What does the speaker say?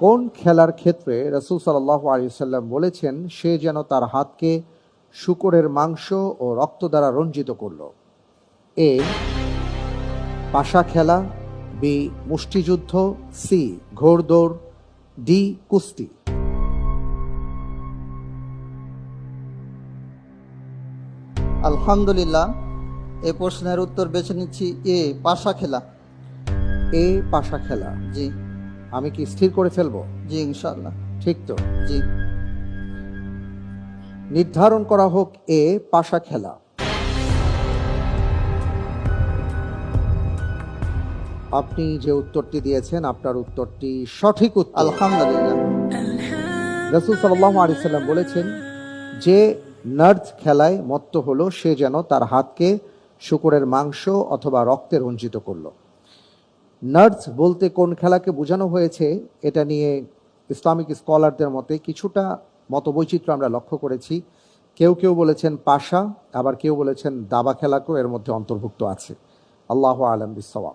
কোন খেলার ক্ষেত্রে রসুল সাল্লাহ আলিয়াল্লাম বলেছেন, সে যেন তার হাতকে শুকরের মাংস ও রক্ত দ্বারা রঞ্জিত করল? এ, পাশা খেলা, বি, মুষ্টিযুদ্ধ, সি, ঘোড়দৌড়, ডি, কুস্তি। আলহামদুলিল্লাহ, এ প্রশ্নের উত্তর বেছে নিচ্ছি, এ পাশা খেলা। এ পাশা খেলা। জি। আমি কি স্থির করে ফেলব? জি ইনশাল্লাহ ঠিক তো? জি। নির্ধারণ করা হোক এ পাশা খেলা। আপনি যে উত্তরটি দিয়েছেন আপনার উত্তরটি সঠিক উত্তর। আলহামদুলিল্লাহ। রসুল সাল্লাহ আলিয়াল্লাম বলেছেন যে নার্দ খেলায় মত্ত হলো সে যেন তার হাতকে শুকরের মাংস অথবা রক্তে রঞ্জিত করল। নার্স বলতে কোন খেলাকে বোঝানো হয়েছে, এটা নিয়ে ইসলামিক স্কলারদের মতে কিছুটা মতবৈচিত্র্য আমরা লক্ষ্য করেছি। কেউ কেউ বলেছেন পাশা, আবার কেউ বলেছেন দাবা খেলাকেও এর মধ্যে অন্তর্ভুক্ত আছে। আল্লাহ আলম বিসওয়া